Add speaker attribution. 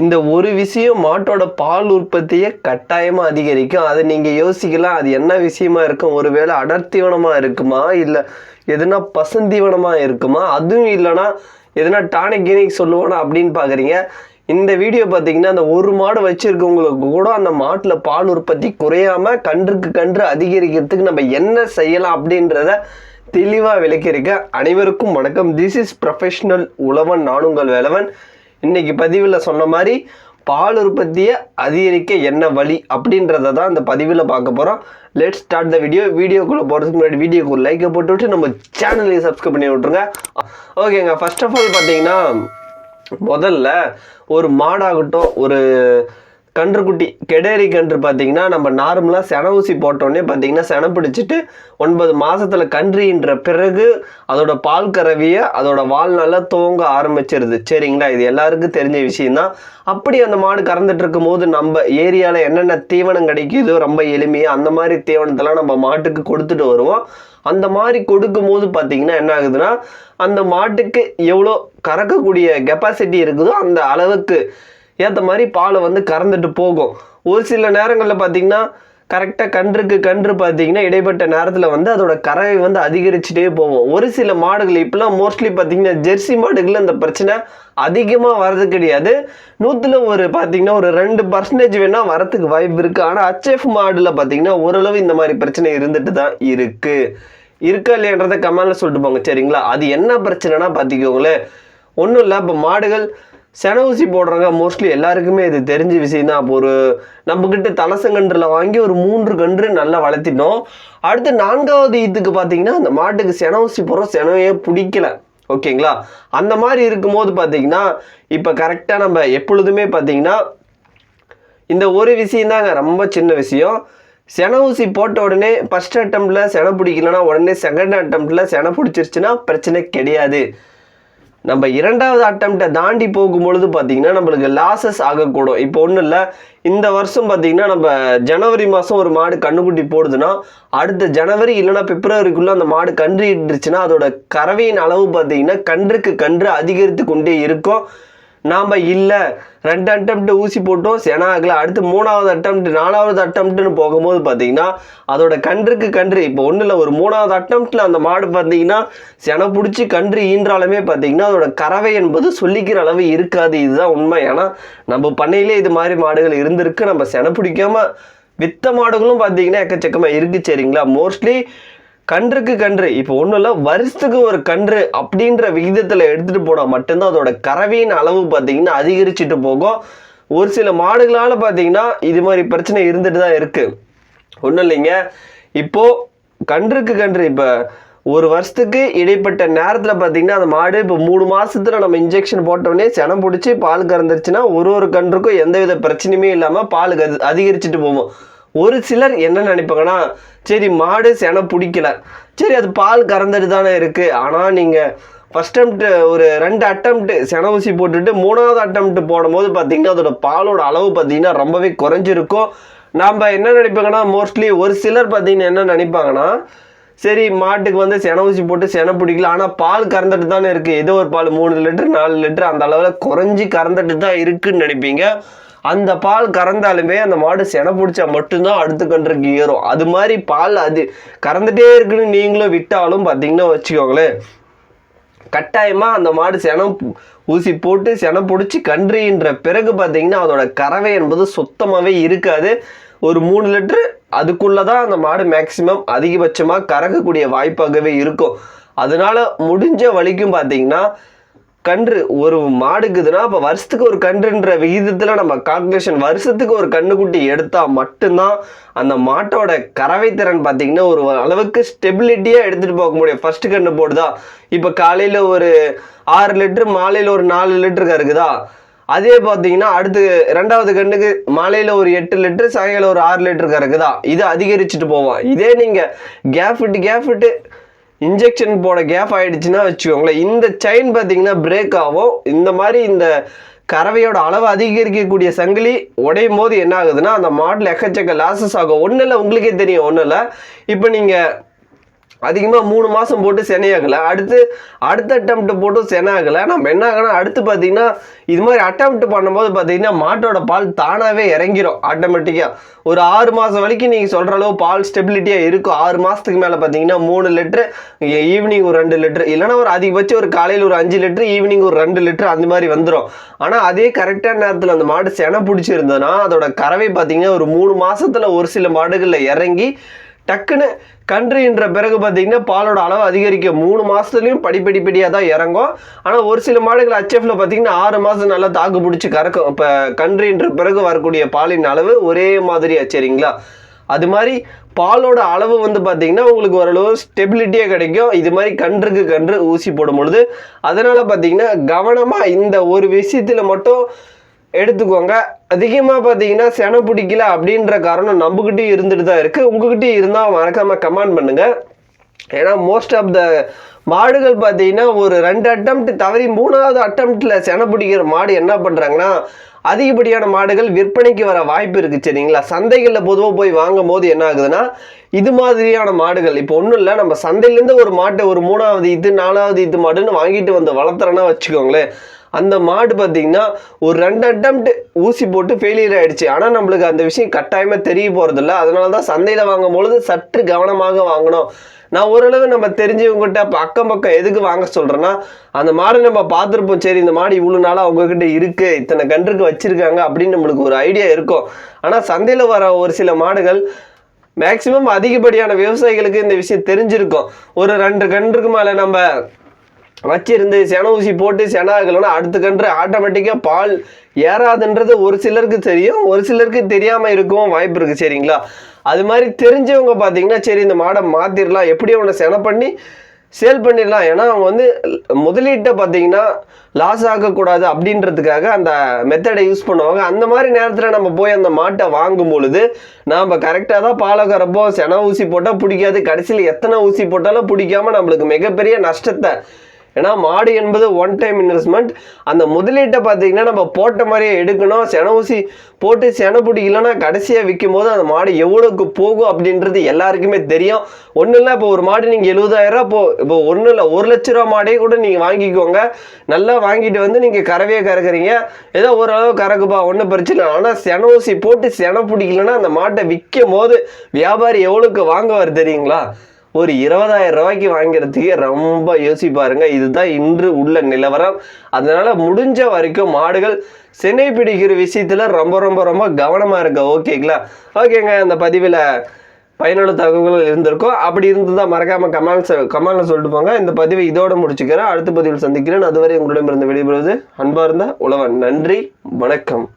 Speaker 1: இந்த ஒரு விஷயம் மாட்டோட பால் உற்பத்தியை கட்டாயமாக அதிகரிக்கும். அதை நீங்கள் யோசிக்கலாம். அது என்ன விஷயமா இருக்கும்? ஒருவேளை அடர்த்தீவனமாக இருக்குமா? இல்லை எதுனா பசுந்தீவனமாக இருக்குமா? அதுவும் இல்லைன்னா எதுனா டானிக் கீனிக் சொல்லுவானா அப்படின்னு பார்க்குறீங்க இந்த வீடியோ பார்த்தீங்கன்னா அந்த ஒரு மாடு வச்சுருக்கவங்களுக்கு கூட அந்த மாட்டில் பால் உற்பத்தி குறையாம கன்றுக்கு கன்று அதிகரிக்கிறதுக்கு நம்ம என்ன செய்யலாம் அப்படின்றத தெளிவாக விளக்கியிருக்க அனைவருக்கும் வணக்கம். This is professional Uzhavan. நானுங்கள் Velavan. இன்னைக்கு பதிவில் சொன்ன மாதிரி பால் உற்பத்தியை அதிகரிக்க என்ன வழி அப்படின்றத தான் இந்த பதிவில் பார்க்க போகிறோம் லெட் ஸ்டார்ட் த வீடியோ வீடியோக்குள்ளே போகிறதுக்கு முன்னாடி வீடியோக்கு ஒரு லைக்கை போட்டு விட்டு நம்ம சேனலையும் சப்ஸ்கிரைப் பண்ணி விட்ருங்க ஓகேங்க ஃபர்ஸ்ட் ஆஃப் ஆல் பார்த்தீங்கன்னா முதல்ல ஒரு மாடாகட்டும் ஒரு கன்றுக்குட்டி கெடேரி கன்று பார்த்தீங்கன்னா நம்ம நார்மலாக சென ஊசி போட்டோடனே பார்த்தீங்கன்னா சென பிடிச்சிட்டு ஒன்பது மாதத்தில் கன்றுன்ற பிறகு அதோட பால் கறவியை அதோட வாழ்நாள துவங்க ஆரம்பிச்சிருது. சரிங்களா? இது எல்லாருக்கும் தெரிஞ்ச விஷயந்தான் அப்படி அந்த மாடு கறந்துட்டு இருக்கும் போது நம்ம ஏரியாவில் என்னென்ன தீவனம் கிடைக்குதோ ரொம்ப எளிமையாக அந்த மாதிரி தீவனத்தெல்லாம் நம்ம மாட்டுக்கு கொடுத்துட்டு வருவோம். அந்த மாதிரி கொடுக்கும் போது பார்த்தீங்கன்னா என்ன ஆகுதுன்னா அந்த மாட்டுக்கு எவ்வளோ கறக்கக்கூடிய கெப்பாசிட்டி இருக்குதோ அந்த அளவுக்கு ஏற்ற மாதிரி பாலை வந்து கறந்துட்டு போகும். ஒரு சில நேரங்களில் பார்த்தீங்கன்னா கரெக்டாக கன்றுக்கு கன்று பார்த்தீங்கன்னா இடைப்பட்ட நேரத்தில் வந்து அதோட கறவை வந்து அதிகரிச்சுட்டே போகும். ஒரு சில மாடுகள் இப்போலாம் மோஸ்ட்லி பார்த்தீங்கன்னா ஜெர்சி மாடுகள் அந்த பிரச்சனை அதிகமாக வர்றது கிடையாது. நூற்றில் ஒரு பார்த்தீங்கன்னா ஒரு ரெண்டு பர்சன்டேஜ் வேணால் வரத்துக்கு வாய்ப்பு இருக்குது ஆனால் ஹச்எஃப் மாடில் பார்த்தீங்கன்னா ஓரளவு இந்த மாதிரி பிரச்சனை இருந்துட்டு தான் இருக்குது இருக்கா இல்லையன்றதை கமெண்டில் சொல்லிட்டு போங்க. சரிங்களா? அது என்ன பிரச்சனைனா பார்த்துக்கோங்களேன் ஒன்றும் இல்லை இப்போ மாடுகள் சென ஊசி போடுறாங்க. மோஸ்ட்லி எல்லாருக்குமே இது தெரிஞ்ச விஷயம் தான். அப்போ ஒரு நம்மக்கிட்ட தலசங்கன்றில் வாங்கி ஒரு மூன்று கன்று நல்லா வளர்த்திட்டோம். அடுத்து நான்காவது ஈத்துக்கு பார்த்தீங்கன்னா அந்த மாட்டுக்கு சென ஊசி போடுற செனவையே பிடிக்கல. ஓகேங்களா? அந்த மாதிரி இருக்கும்போது பார்த்தீங்கன்னா இப்போ கரெக்டாக நம்ம எப்பொழுதுமே பார்த்தீங்கன்னா இந்த ஒரு விஷயம் தாங்க ரொம்ப சின்ன விஷயம். சென ஊசி போட்ட உடனே ஃபஸ்ட் அட்டம்ப்டில் சென பிடிக்கலன்னா உடனே செகண்ட் அட்டம்ப்டில் சென பிடிச்சிருச்சுன்னா பிரச்சனை கிடையாது. நம்ம இரண்டாவது அட்டம்ப்டை தாண்டி போகும்பொழுது பார்த்தீங்கன்னா நம்மளுக்கு லாசஸ் ஆகக்கூடும். இப்போ ஒன்றும் இல்லை. இந்த வருஷம் பார்த்தீங்கன்னா நம்ம ஜனவரி மாதம் ஒரு மாடு கண்ணுக்குட்டி போடுதுன்னா அடுத்த ஜனவரி இல்லைன்னா பிப்ரவரிக்குள்ளே அந்த மாடு கன்று இட்டுருச்சுன்னா அதோட கறவையின் அளவு பார்த்தீங்கன்னா கன்றுக்கு கன்று அதிகரித்து கொண்டே இருக்கும். நாம் இல்லை. ரெண்டு அட்டம்ப்ட் ஊசி போட்டோம் சென ஆகலை. அடுத்து மூணாவது அட்டம்ப்ட் நாலாவது அட்டம்ப்ட்னு போகும்போது பார்த்தீங்கன்னா அதோட கன்றுக்கு கன்று. இப்போ ஒன்றும் இல்லை ஒரு மூணாவது அட்டம்ப்டில் அந்த மாடு பார்த்தீங்கன்னா சென பிடிச்சி கன்று ஈன்றாலுமே பார்த்தீங்கன்னா அதோட கறவை என்பது சொல்லிக்கிற அளவு இருக்காது. இதுதான் உண்மை. ஏன்னா நம்ம பண்ணையிலே இது மாதிரி மாடுகள் இருந்திருக்கு. நம்ம செனை பிடிக்காம வித்த மாடுகளும் பார்த்தீங்கன்னா எக்கச்சக்கமாக இருக்குது சரிங்களா? மோஸ்ட்லி கன்றுக்கு கன்று. இப்போ ஒன்றும் இல்லை வருஷத்துக்கு ஒரு கன்று அப்படின்ற விகிதத்தில் எடுத்துகிட்டு போனால் மட்டும்தான் அதோட கறவையின் அளவு பார்த்தீங்கன்னா அதிகரிச்சுட்டு போகும். ஒரு சில மாடுகளால் பார்த்தீங்கன்னா இது மாதிரி பிரச்சனை இருந்துட்டு தான் இருக்குது ஒன்றும் இல்லைங்க. இப்போது கன்றுக்கு கன்று இப்போ ஒரு வருஷத்துக்கு இடைப்பட்ட நேரத்தில் பார்த்தீங்கன்னா அந்த மாடு இப்போ மூணு மாதத்தில் நம்ம இன்ஜெக்ஷன் போட்டோடனே செனம் பிடிச்சி பால் கறந்துருச்சுன்னா ஒரு ஒரு கன்றுக்கும் எந்தவித பிரச்சனையுமே இல்லாமல் பால் அதிகரிச்சுட்டு போவோம் ஒரு சிலர் என்ன நினைப்பாங்கன்னா சரி மாடு செனை பிடிக்கல. சரி அது பால் கறந்துட்டு தானே இருக்குது ஆனால் நீங்கள் ஃபஸ்ட் அட்டம்ப்ட் ஒரு ரெண்டு அட்டம்ப்ட் சென ஊசி போட்டுட்டு மூணாவது அட்டம்ப்ட் போடும்போது பார்த்தீங்கன்னா அதோட பாலோட அளவு பார்த்தீங்கன்னா ரொம்பவே குறைஞ்சிருக்கும். நாம் என்ன நினைப்பாங்கன்னா மோஸ்ட்லி ஒரு சிலர் பார்த்தீங்கன்னா என்ன நினைப்பாங்கன்னா சரி மாட்டுக்கு வந்து சென ஊசி போட்டு செனை பிடிக்கல. ஆனால் பால் கறந்துட்டு தானே இருக்குது ஏதோ ஒரு பால் மூணு லிட்டர் நாலு லிட்டர் அந்த அளவில் குறைஞ்சி கறந்துட்டு தான் இருக்குன்னு நினைப்பீங்க. அந்த பால் கறந்தாலுமே அந்த மாடு செனை பிடிச்சா மட்டும்தான் அடுத்த கன்றுக்கு ஏறும். அது மாதிரி பால் அது கறந்துட்டே இருக்குன்னு நீங்களும் விட்டாலும் பார்த்தீங்கன்னா வச்சுக்கோங்களேன். கட்டாயமாக அந்த மாடு செனம் ஊசி போட்டு செனம் பிடிச்சி கன்றுன்ற பிறகு பார்த்தீங்கன்னா அதோட கறவை என்பது சுத்தமாகவே இருக்காது. ஒரு மூணு லிட்டரு அதுக்குள்ளே தான் அந்த மாடு மேக்சிமம் அதிகபட்சமாக கறக்கக்கூடிய வாய்ப்பாகவே இருக்கும். அதனால் முடிஞ்ச வழிக்கும் பார்த்தீங்கன்னா கன்று ஒரு மாடுக்குதுன்னா அப்போ வருஷத்துக்கு ஒரு கன்றுன்ற விகிதத்தில் நம்ம கால்குலேஷன் வருஷத்துக்கு ஒரு கண்ணுக்குட்டி எடுத்தால் மட்டும்தான் அந்த மாட்டோட கறவை திறன் பார்த்திங்கன்னா ஒரு அளவுக்கு ஸ்டெபிலிட்டியாக எடுத்துகிட்டு போக முடியும். ஃபஸ்ட்டு கன்று போடுதா? இப்போ காலையில் ஒரு ஆறு லிட்டரு மாலையில் ஒரு நாலு லிட்டரு கறக்குதா? அதே பார்த்தீங்கன்னா அடுத்து ரெண்டாவது கண்ணுக்கு மாலையில் ஒரு எட்டு லிட்டரு சாயங்காலம் ஒரு ஆறு லிட்டரு கறக்குதா? இது அதிகரிச்சுட்டு போவோம் இதே நீங்கள் கேஃபிட்டு கேஃபிட்டு இன்ஜெக்ஷன் போட கேப் ஆயிடுச்சுன்னா வச்சுக்கோங்களேன். இந்த செயின் பார்த்தீங்கன்னா பிரேக் ஆகும். இந்த மாதிரி இந்த கறவையோட அளவு அதிகரிக்கக்கூடிய சங்கிலி உடையும் போது என்ன ஆகுதுன்னா அந்த மாட்டில் எக்கச்சக்க லாசஸ் ஆகும். ஒன்றும் இல்லை உங்களுக்கே தெரியும் ஒன்றும் இல்லை இப்போ நீங்கள் அதிகமாக மூணு மாதம் போட்டு செனையாகலை அடுத்து அடுத்த அட்டம்ப்ட் போட்டும் செனையாகலை நம்ம என்ன ஆகணும் அடுத்து பார்த்தீங்கன்னா இது மாதிரி அட்டம்ப்ட் பண்ணும்போது பார்த்தீங்கன்னா மாட்டோட பால் தானாகவே இறங்கிரும் ஆட்டோமேட்டிக்காக ஒரு ஆறு மாதம் வரைக்கும் நீங்கள் சொல்கிற அளவு பால் ஸ்டெபிலிட்டியாக இருக்கும். ஆறு மாதத்துக்கு மேலே பார்த்தீங்கன்னா மூணு லிட்ரு ஈவினிங் ஒரு ரெண்டு லிட்ரு இல்லைன்னா ஒரு அதிகபட்சம் ஒரு காலையில் ஒரு அஞ்சு லிட்ரு ஈவினிங் ஒரு ரெண்டு லிட்ரு அந்த மாதிரி வந்துடும் ஆனால் அதே கரெக்டான நேரத்தில் அந்த மாடு செனை பிடிச்சிருந்ததுன்னா அதோட கறவை பார்த்தீங்கன்னா ஒரு மூணு மாதத்தில் ஒரு சில மாடுகளில் இறங்கி டக்குன்னு கன்றுன்ற பிறகு பார்த்தீங்கன்னா பாலோட அளவு அதிகரிக்கும் மூணு மாதத்துலேயும் படிப்படிப்படியாக தான் இறங்கும். ஆனால் ஒரு சில மாடுகள் ஹச்எஃப்ல பார்த்தீங்கன்னா ஆறு மாதம் நல்லா தாக்கு பிடிச்சி கறக்கும். இப்போ கன்றுன்ற பிறகு வரக்கூடிய பாலின் அளவு ஒரே மாதிரியா சரிங்களா? அது மாதிரி பாலோட அளவு வந்து பார்த்தீங்கன்னா உங்களுக்கு ஓரளவு ஸ்டெபிலிட்டியாக கிடைக்கும். இது மாதிரி கன்றுக்கு கன்று ஊசி போடும் பொழுது அதனால் பார்த்தீங்கன்னா கவனமாக இந்த ஒரு விஷயத்தில் மட்டும் எடுத்துக்கோங்க. அதிகமாக பார்த்தீங்கன்னா செனை பிடிக்கல அப்படின்ற காரணம் நம்மக்கிட்டே இருந்துட்டு தான் இருக்குது உங்ககிட்டயும் இருந்தால் மறக்காமல் கமெண்ட் பண்ணுங்கள் ஏன்னா மோஸ்ட் ஆஃப் த மாடுகள் பார்த்தீங்கன்னா ஒரு ரெண்டு அட்டம்ப்ட் தவறி மூணாவது அட்டம்ப்டில் செனை பிடிக்கிற மாடு என்ன பண்ணுறாங்கன்னா அதிகப்படியான மாடுகள் விற்பனைக்கு வர வாய்ப்பு இருக்குது சரிங்களா? சந்தைகளில் பொதுவாக போய் வாங்கும் போது என்ன ஆகுதுன்னா இது மாதிரியான மாடுகள் இப்போ ஒன்றும் இல்லை நம்ம சந்தையிலேருந்து ஒரு மாட்டை ஒரு மூணாவது இது நாலாவது இது மாடுன்னு வாங்கிட்டு வந்து வளர்த்துறோன்னா வச்சுக்கோங்களேன். அந்த மாடு பார்த்தீங்கன்னா ஒரு ரெண்டு அட்டம்ப்ட் ஊசி போட்டு ஃபெயிலியர் ஆகிடுச்சு ஆனால் நம்மளுக்கு அந்த விஷயம் கட்டாயமாக தெரிய போகிறதில்ல அதனால தான் சந்தையில் வாங்கும் பொழுது சற்று கவனமாக வாங்கணும். நான் ஓரளவு நம்ம தெரிஞ்சவங்ககிட்ட இப்போ அக்கம் பக்கம் எதுக்கு வாங்க சொல்கிறேன்னா அந்த மாடை நம்ம பார்த்துருப்போம். சரி இந்த மாடு இவ்வளோ நாளாக அவங்கக்கிட்ட இருக்குது இத்தனை கன்றுக்கு வச்சுருக்காங்க அப்படின்னு நம்மளுக்கு ஒரு ஐடியா இருக்கும். ஆனால் சந்தையில் வர ஒரு சில மாடுகள் மேக்சிமம் அதிகப்படியான விவசாயிகளுக்கு இந்த விஷயம் தெரிஞ்சிருக்கும். ஒரு ரெண்டு கன்றுக்கு மேலே நம்ம வச்சிருந்து சென ஊசி போட்டு சென ஆகலைன்னா அடுத்த கன்று ஆட்டோமேட்டிக்காக பால் ஏறாதுன்றது ஒரு சிலருக்கு தெரியும் ஒரு சிலருக்கு தெரியாமல் இருக்கவும் வாய்ப்பு இருக்குது சரிங்களா? அது மாதிரி தெரிஞ்சவங்க பார்த்தீங்கன்னா சரி இந்த மாடை மாற்றிடலாம் எப்படி அவனை சென பண்ணி சேல் பண்ணிடலாம். ஏன்னா அவங்க வந்து முதலீட்டை பார்த்தீங்கன்னா லாஸ் ஆகக்கூடாது அப்படின்றதுக்காக அந்த மெத்தடை யூஸ் பண்ணுவாங்க. அந்த மாதிரி நேரத்தில் நம்ம போய் அந்த மாட்டை வாங்கும் பொழுது நாம் கரெக்டாக தான் பாலை கறப்போம். சென ஊசி போட்டால் பிடிக்காது. கடைசியில் எத்தனை ஊசி போட்டாலும் பிடிக்காம நம்மளுக்கு மிகப்பெரிய நஷ்டத்தை ஏன்னா மாடு என்பது ஒன் டைம் இன்வெஸ்ட்மெண்ட் அந்த முதலீட்டை பார்த்தீங்கன்னா நம்ம போட்ட மாதிரியே எடுக்கணும். சென ஊசி போட்டு செனப்பிடி பிடிக்கலன்னா கடைசியாக விற்கும் போது அந்த மாடு எவ்வளோக்கு போகும் அப்படின்றது எல்லாருக்குமே தெரியும். ஒன்றும் இல்லை இப்போ ஒரு மாடு நீங்கள் எழுபதாயிரம் இப்போ இப்போ ஒன்றும் இல்லை ஒரு லட்ச ரூபா மாடே கூட நீங்கள் வாங்கிக்கோங்க. நல்லா வாங்கிட்டு வந்து நீங்கள் கறவையே கறக்குறீங்க. ஏதோ ஓரளவு கறக்குப்பா ஒன்றும் பிரச்சனை இல்லை. ஆனால் சென ஊசி போட்டு சென பிடிக்கலன்னா அந்த மாட்டை விற்கும் போது வியாபாரி எவ்வளோக்கு வாங்குவார் தெரியுங்களா? ஒரு இருபதாயிரம் ரூபாய்க்கு வாங்குறதுக்கே ரொம்ப யோசிப்பாருங்க. இதுதான் இன்று உள்ள நிலவரம். அதனால முடிஞ்ச வரைக்கும் மாடுகள் சினை பிடிக்கிற விஷயத்துல ரொம்ப ரொம்ப ரொம்ப கவனமா இருக்க ஓகேங்களா? ஓகேங்க அந்த பதிவில் பயனுள்ள தகவல்கள் இருந்திருக்கும். அப்படி இருந்ததா மறக்காம கமெண்ட்ஸ் கமெண்ட்ல சொல்லிட்டு போங்க. இந்த பதிவை இதோட முடிச்சுக்கிறேன். அடுத்த பதிவில் சந்திக்கிறேன். அதுவரை உங்களிடமிருந்து விடைபெறுவது அன்பார்ந்த உழவன். நன்றி வணக்கம்.